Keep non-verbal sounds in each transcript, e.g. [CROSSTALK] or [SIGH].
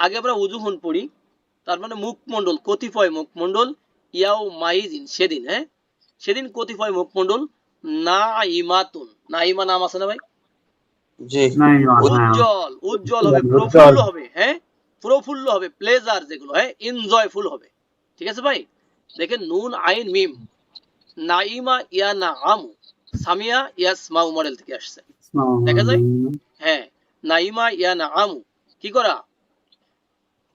আগে আমরা উজুহন পড়ি তার মানে মুখমণ্ডল কতিপয় মুখমণ্ডল ইয়াও মাইজিন সেদিন হ্যাঁ? সেদিন কতিপয় মুখমণ্ডল না ইমাতুন না ইমা নাম আছে না ভাই? হ্যাঁ। উজ্জ্বল উজ্জ্বল হবে প্রফুল্ল হবে হ্যাঁ? প্রফুল্ল হবে প্লেজার যেগুলো হ্যাঁ? এনজয়ফুল হবে। ঠিক আছে ভাই? দেখেন নুন আইন মিম। নাইমা ইয়া না আমু সামিয়া ইয়াসমাউ মডেল থেকে আসছে। দেখা যায়? হ্যাঁ। নাইমা ইয়া না আমু কি করা?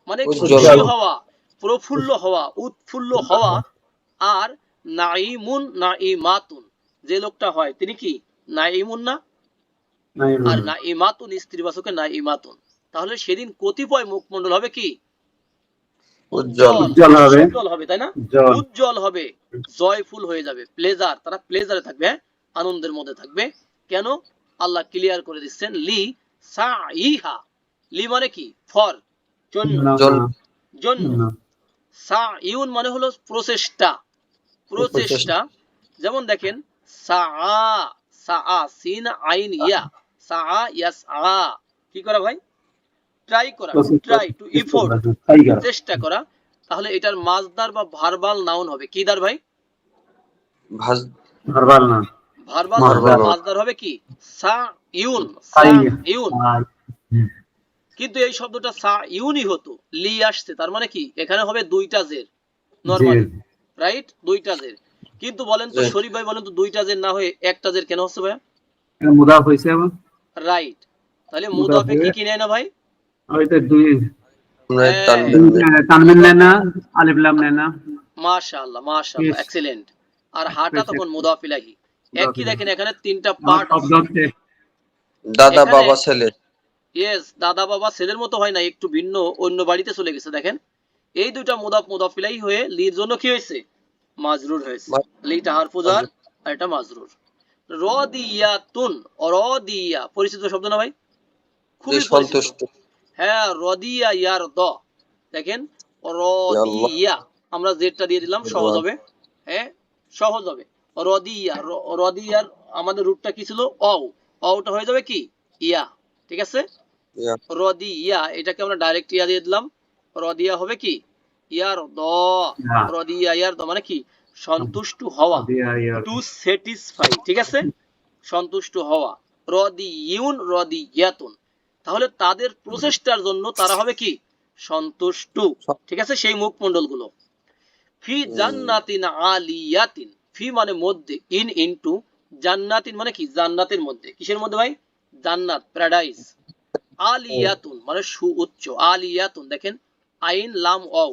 মানে খুশি হওয়া। প্রফুল্ল হওয়া উৎফুল্ল হওয়া আর নাইমুন নাইমাতুন যে লোকটা হয় তিনি কি? নাইমুন না? আর না ইমাতুন স্ত্রীবাচকে না তাহলে সেদিন কতিপয় মুখমণ্ডল হবে কি? উজ্জ্বল। উজ্জ্বল হবে। তাই না? উজ্জ্বল। হবে। জয়ফুল হয়ে যাবে। প্লেজার তারা প্লেজারে থাকবে হ্যাঁ? আনন্দের মধ্যে থাকবে। কেন? আল্লাহ ক্লিয়ার করে দিচ্ছেন লি সা ইহা লি মানে কি? ফর জন্য। জল। সা ইউন মানে হলো প্রচেষ্টা। প্রচেষ্টা যেমন দেখেন সা সা সিন আইন ইয়া। সা ইয়াস আ। কি করা ভাই? ট্রাই করা। Try to effort. টাইগার চেষ্টা করা। তাহলে এটার মাজদার বা ভার্বাল নাউন হবে। কি দার ভাই? ভাজ ভার্বাল না। ভার্বাল. মাজদার হবে কি? সা ইউন। সা ইউন। কিন্তু এই শব্দটা সা ইউনই হতো লি আসছে তার মানে কি? এখানে হবে দুইটা জের নরমালি। রাইট দুইটা জের। কিন্তু বলেন তো। শরীফ ভাই বলেন তো দুইটা জের না হয়ে একটা জের কেন হচ্ছে ভাই এটা মুদাফ হইছে আবার রাইট তাহলে মুদাফে কি কি নেয় না ভাই? ওইটা দুই হ্যাঁ। তানবিন নেয় না আলিফ লাম নেয় না। মাশাআল্লাহ মাশাআল্লাহ এক্সিলেন্ট আর হাটা তখন yes. মুদাফ ইলাহি একই দেখেন এখানে তিনটা পার্ট দাদা বাবা ছেলে। ইয়েস দাদা বাবা ছেলের মতো হয় না একটু ভিন্ন অন্য বাড়িতে চলে গেছে দেখেন। এই দুইটা মুদাফ মুদাফিলাই হয়ে লির জন্য কি হয়েছে? মাজরুর হয়েছে। লিটা হারফুজার আর এটা মাজরুর। রদিয়াতুন রদিয়া পরিচিত শব্দ না ভাই? খুবই সন্তুষ্ট হ্যাঁ রদিয়া ইয়ার দ। দেখেন রদিয়া আমরা জেডটা দিয়ে দিলাম সহজ হবে। হ্যাঁ সহজ হবে। রদিয়া র- রদিয়ার আমাদের রুটটা কি ছিল? অ অওটা হয়ে যাবে কি? ইয়া। ঠিক আছে। রদি ইয়া এটাকে আমরা ডাইরেক্ট ইয়া দিয়ে দিলাম। রদিয়া হবে কি? ইয়ার দ। রদিয়া ইয়ার দ মানে কি? সন্তুষ্ট হওয়া। টু স্যাটিসফাই ঠিক আছে? সন্তুষ্ট হওয়া। রদি ইউন রদি ইয়াতুন তাহলে তাদের প্রচেষ্টার জন্য তারা হবে কি? সন্তুষ্ট। ঠিক আছে? সেই মুখমণ্ডলগুলো ফি জান্নাতিন আলিয়াতিন। ফি মানে মধ্যে ইন ইনটু জান্নাতিন মানে কি? জান্নাতের মধ্যে। কিসের মধ্যে ভাই? জান্নাত প্যারাডাইস আলিয়াতুন মানে সুউচ্চ আলিয়াতুন দেখেন আইন লাম অও।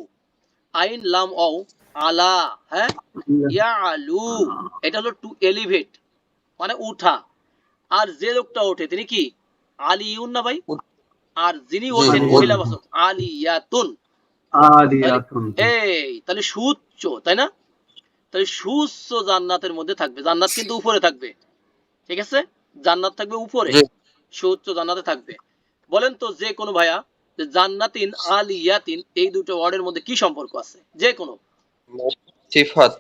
আইন লাম অও আলা হ্যাঁ? ইয়ালু এটা হলো টু এলিভেট মানে উঠা। আর যে লোকটা ওঠে তিনি কি? আলিউন না ভাই? আর যিনি ওঠেন মহিলা বাসক আলিয়াতুন। এই তাহলে সুউচ্চ তাই না? তাহলে সুউচ্চ জান্নাতের মধ্যে থাকবে। জান্নাত কিন্তু উপরে থাকবে। ঠিক আছে? জান্নাত থাকবে উপরে। সুউচ্চ জান্নাতে থাকবে। বলেন তো যে কোনো ভাইয়া যে জান্নাতিন আলিয়াতিন এই দুটো ওয়ার্ডের মধ্যে কি সম্পর্ক আছে? যে কোনো। সিফাত।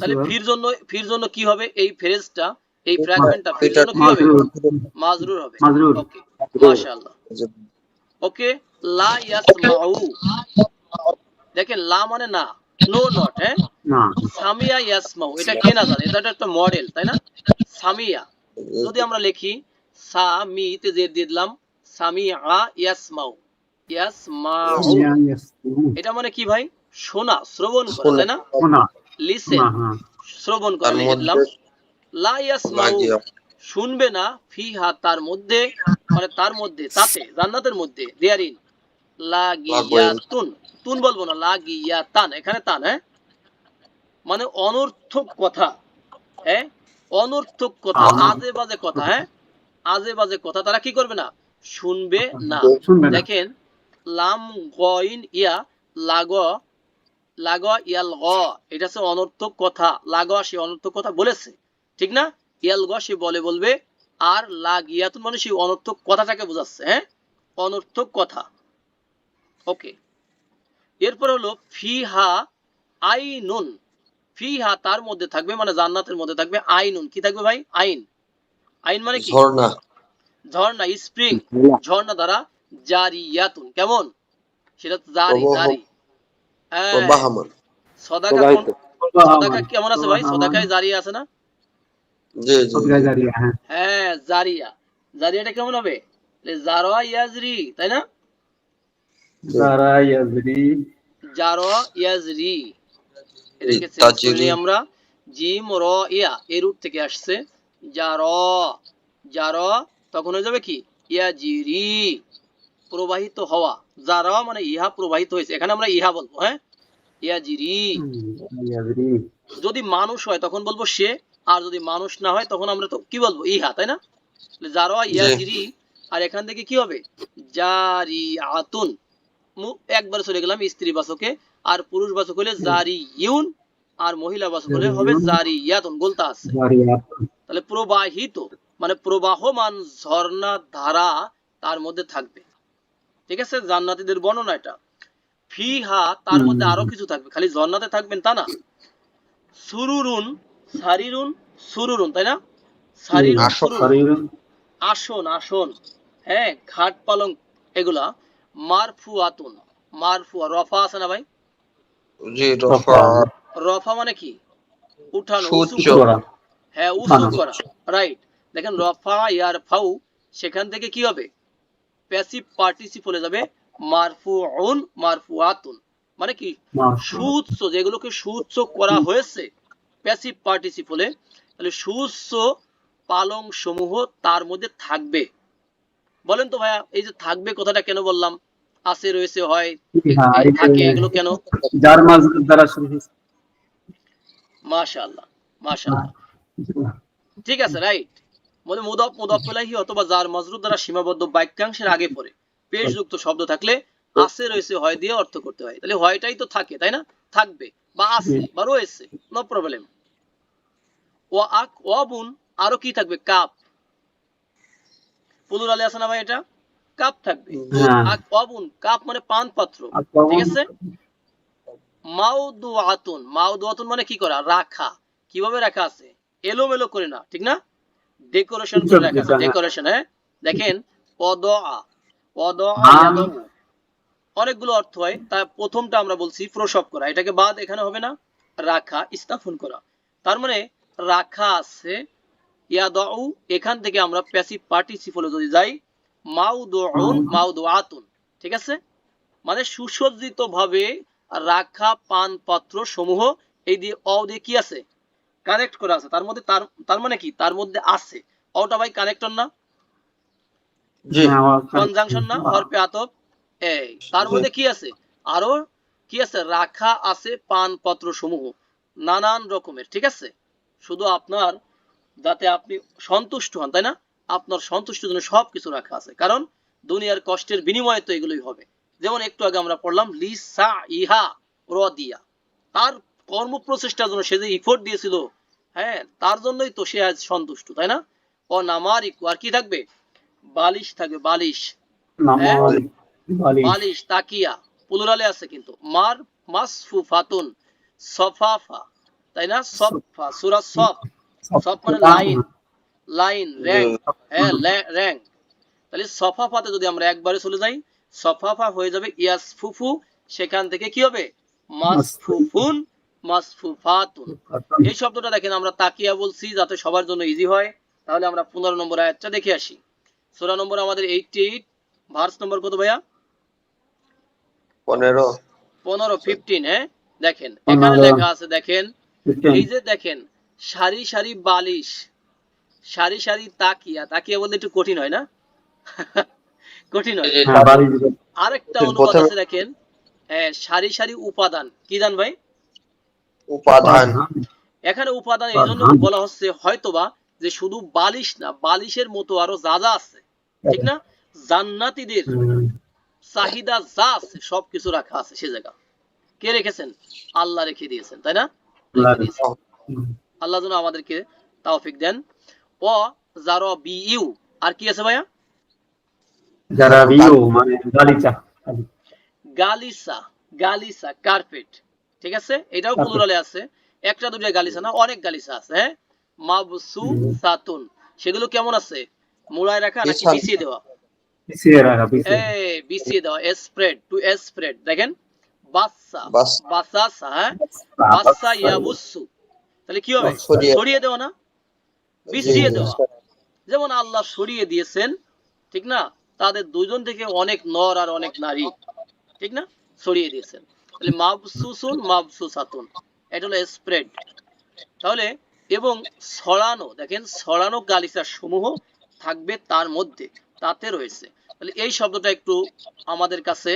তাহলে ফির জন্য ফির জন্য কি হবে? এই ফ্রেজটা এই ফ্র্যাগমেন্টটা ফির জন্য কি হবে? মাজরুর মাজরুর। হবে ওকে মাশাআল্লাহ। ওকে লা ইয়াসমাউ। দেখেন লা মানে না নো নট হ্যাঁ? সামিয়া ইয়াসমাউ এটা কে না জানে? এটা একটা মডেল তাই না? সামিয়া। যদি আমরা লিখি সামিতে দিয়ে দিলাম সামিয়া ইয়াসমাউ। ইয়াসমাউ। এটা মানে কি ভাই? শোনা শ্রবণ করা তাই না? লিসেন হ্যাঁ। শ্রবণ করা তার লিখে দিলাম। মধ্যে লা ইয়াসমাউ। লাগিয়া শুনবে না ফিহা তার মধ্যে মানে তার মধ্যে তাতে জান্নাতের মধ্যে দেয়ারিন লাগিয়াতুন তুন। বলব না লাগিয়াতান এখানে তান হ্যাঁ? মানে অনর্থক কথা হ্যাঁ? অনর্থক কথা। আজে বাজে কথা হ্যাঁ? আজে বাজে কথা তারা কি করবে না? শুনবে না। দেখেন লাম গইন ইয়া লাগ লাগ ইয়াল গ এটা হচ্ছে অনর্থক কথা। লাগ সে অনর্থক কথা বলেছে ঠিক না? ইয়াল গ সে বলে বলবে আর লাগ ইয়াতুন মানে সেই অনর্থক কথাটাকে বোঝাচ্ছে হ্যাঁ? অনর্থক কথা। ওকে। এরপর হলো ফিহা আইনুন ফিহা তার মধ্যে থাকবে মানে জান্নাতের মধ্যে থাকবে আইনুন। কি থাকবে ভাই? আইন। আইন মানে কি? ঝর্ণা। ঝর্ণা স্প্রিং। ঝর্ণা। দ্বারা জারিয়াতুন। কেমন? সেটা তো জারি জারি। হ্যাঁ। প্রবাহমান সদাকা কোন সদাকা কেমন আছে ভাই? সদাকায় জারিয়া আছে না? জি জি। সদকা জারিয়া হ্যাঁ। হ্যাঁ জারিয়া। জারিয়াটা কেমন হবে? জারোয়া ইয়াজরি তাই না? যারা ইয়াজরি। জারোয়া ইয়াজরি। এটাকে আমরা জিম র ইয়া এই রুট থেকে আসছে। জার জার তখন হয়ে যাবে কি? ইয়াজিরি প্রবাহিত হওয়া। জার মানে ইহা প্রবাহিত হয়েছে। এখানে আমরা ইহা বলব হ্যাঁ? ইয়াজিরি ইয়াজরি যদি মানুষ হয় তখন বলব সে আর যদি মানুষ না হয় তখন আমরা তো কি বলব? ইহা তাই না? জারোয়া ইয়াজিরি আর এখান থেকে কি হবে? জারি আতুন একবার চলে গেলাম স্ত্রী বাচকে আর পুরুষ বাচক হলে জারি ইউন আর মহিলা বাচক হলে হবে জারি ইয়াতুন গোলতা আছে। তাহলে প্রবাহিত মানে প্রবাহমান ঝর্ণা ধারা তার মধ্যে থাকবে। ঠিক আছে? জান্নাতীদের বর্ণনা এটা। ফিহা তার মধ্যে আরও কিছু থাকবে। খালি ঝর্ণাতে থাকবেন তা না। সুরুরুন সারিরুন সুরুরুন তাই না? সারিরুন আসন। সুরুরুন। আসন আসন। হ্যাঁ ঘাট পালং এগুলা। মারফু আতুন মারফু রফা আছে না ভাই? জি রফা। রফা মানে কি? উঠানো উঁচু করা। করা হ্যাঁ উঁচু করা। রাইট দেখেন রফা ইয়ার ফাউ সেখান থেকে কি হবে? প্যাসিভ পার্টিসিপলে যাবে মারফুউন মারফুআতুন। মানে কি? সুউচ্চ যেগুলোকে সুউচ্চ করা হয়েছে প্যাসিভ পার্টিসিপলে তাহলে সুউচ্চ পালং সমূহ তার মধ্যে থাকবে। বলেন তো ভাইয়া এই যে থাকবে কথাটা কেন বললাম? আছে রয়েছে হয় হ্যাঁ, থাকে এগুলো কেন? যার দ্বারা। মাশাআল্লাহ মাশাআল্লাহ। ঠিক আছে রাইট মানে মুদাফ মুদাফিলাহি অথবা যার মাজরুর দ্বারা সীমাবদ্ধ বাক্যাংশের আগে পড়ে। পেশযুক্ত শব্দ থাকলে আছে রয়েছে হয় দিয়ে অর্থ করতে হয়। তাহলে হয়টাই তো থাকে তাই না? থাকবে বা আছে বা রয়েছে নো প্রবলেম ও আক অবুন আরও কি থাকবে? কাপ। পুলুর আলী আছে না ভাই এটা? কাপ থাকবে। হ্যাঁ। আক অবুন কাপ মানে পান পাত্র ঠিক আছে? মাউদু আতুন মাউদু আতুন মানে কি করা? রাখা। কীভাবে রাখা আছে? এলোমেলো করে না ঠিক না? ডেকোরেশন করে রাখা। ডেকোরেশন হ্যাঁ? দেখেন পদআ পদআ। অনেকগুলো অর্থ হয় তা প্রথমটা আমরা বলছি প্রসব করা। এটাকে বাদ এখানে হবে না রাখা স্থাপন করা। তার মানে রাখা আছে ইয়াদাউ এখান থেকে আমরা প্যাসিভ পার্টিসিপলে যদি যাই মাউদুউন মাউদুআতুন ঠিক আছে? মানে সুসজ্জিত ভাবে রাখা পান পাত্র সমূহ এই দিয়ে অ দিয়ে কি আছে? কানেক্ট করা আছে। তার মধ্যে তার তার মানে কি? তার মধ্যে আছে। অটা ভাই কানেক্টর না? জি। কনজাংশন না? হরপে আতপ? এই তার মধ্যে কি আছে? আরও কি আছে? রাখা আছে পান পত্র সমূহ নানান রকমের ঠিক আছে? শুধু আপনার যাতে আপনি সন্তুষ্ট হন তাই না? আপনার সন্তুষ্টির জন্য সবকিছু রাখা আছে। কারণ দুনিয়ার কষ্টের বিনিময়ে তো এগুলোই হবে। যেমন একটু আগে আমরা পড়লাম লিসা ইহা রদিয়া। তার কর্ম প্রচেষ্টার জন্য সে যে ইফোর্ট দিয়েছিল হ্যাঁ তার জন্যই তো সে আজ সন্তুষ্ট তাই না? ও নামারিকু আর কি থাকবে? বালিশ থাকবে বালিশ। হ্যাঁ? বালিশ। তাকিয়া পুলুরালে আছে কিন্তু। মার মাসফু ফাতুন সফাফা তাই না? সফা সুরা সফ। সফ। মানে লাইন। লাইন র্যাঙ্ক হ্যাঁ র্যাঙ্ক তাহলে সফাফাতে যদি আমরা একবারে চলে যাই সফাফা হয়ে যাবে ইয়াসফুফু সেখান থেকে কি হবে? মাসফুফুন মাসফুফাতুন। এই শব্দটা দেখেন আমরা তাকিয়া বলছি যাতে সবার জন্য ইজি হয়। তাহলে আমরা পনেরো নম্বর আয়াতটা দেখে আসি। সোরা নম্বর আমাদের এইটটি এইট ভার্স নম্বর কত ভাইয়া? পনেরো। পনেরো ফিফটিন হ্যাঁ? দেখেন এখানে লেখা আছে দেখেন এই যে দেখেন সারি সারি বালিশ সারি সারি তাকিয়া। তাকিয়া বলতে একটু কঠিন হয় না? [LAUGHS] কঠিন হয়। হ্যাঁ। আরেকটা অনুবাদ আছে দেখেন হ্যাঁ, সারি সারি উপাদান। কি জান ভাই? উপাদান। এখানে উপাদান এই জন্য বলা হচ্ছে হয়তোবা যে শুধু বালিশ না বালিশের মতো আরও যা যা আছে ঠিক না? জান্নাতীদের চাহিদা যা আছে সবকিছু রাখা আছে সে জায়গা। কে রেখেছেন? আল্লাহ রেখে দিয়েছেন তাই না? আল্লাহ যেন আমাদেরকে তাওফিক দেন। ও জারো বি ইউ আর কি আছে ভাইয়া? যারা বিও মানে গালিচা। গালিসা গালিসা কার্পেট। ঠিক আছে? এটাও. প্লুরালে আছে। একটা দুটো গালিসা না অনেক গালিসা আছে হ্যাঁ? মাবসু সাতুন সেগুলো কেমন আছে? মুড়ায় রাখা নাকি। বিছিয়ে দেওয়া? পিছিয়ে রাখা এই বিছিয়ে দেওয়া। স্প্রেড টু স্প্রেড দেখেন? বাস। বাসাসা হ্যাঁ? ইয়াবুসু। তাহলে কি হবে? সরিয়ে- সরিয়ে দেওয়া না? বিছিয়ে দেওয়া। যেমন আল্লাহ সরিয়ে দিয়েছেন ঠিক না? তাদের দুজন থেকে অনেক নর আর অনেক নারী ঠিক না? সরিয়ে দিয়েছেন। তাহলে মাবসুসুন মাবসুসাতুন। এটা হলো স্প্রেড তাহলে এবং ছড়ানো দেখেন ছড়ানো গালিচা সমূহ থাকবে তার মধ্যে তাতে রয়েছে। তাহলে এই শব্দটা একটু আমাদের কাছে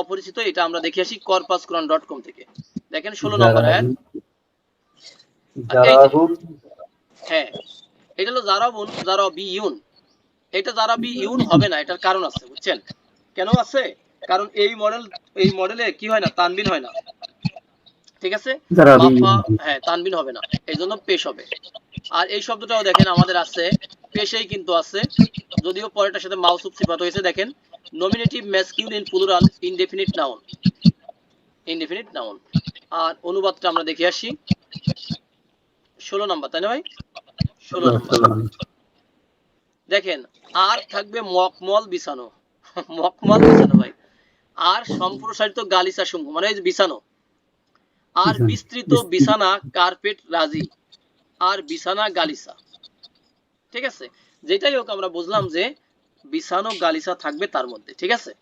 অপরিচিত এটা আমরা দেখে আসি করপাস কোরআন ডট কম থেকে। দেখেন ষোলো নম্বর আয়াত হ্যাঁ এটা হলো জারাবুন জারাবি ইউন এটা জারাবি ইউন হবে না এটার কারণ আছে বুঝছেন? কেন আছে? কারণ এই মডেল এই মডেলে কি হয় না তানবিন হয় না। ঠিক আছে? মাফা হ্যাঁ তানবিন হবে না। এই জন্য পেশ হবে। আর এই শব্দটাও দেখেন আমাদের আছে। পেশেই কিন্তু আছে। যদিও পরেরটার সাথে মাউসুফ সিফাত হয়েছে দেখেন। Nominative masculine plural indefinite noun indefinite noun আর অনুবাদটা আমরা দেখে আসি। ষোলো নাম্বার তাই না ভাই? ষোলো নাম্বার। দেখেন আর থাকবে মকমল বিছানো। [LAUGHS] মকমল বিছানো ভাই। আর সম্প্রসারিত গালিচা সমূহ মানে বিছানো। আর বিস্তৃত। বিছানা কার্পেট রাজি। আর বিছানা গালিচা। ঠিক আছে? যেটাই হোক আমরা বুঝলাম যে বিছানো গালিচা থাকবে তার মধ্যে ঠিক আছে?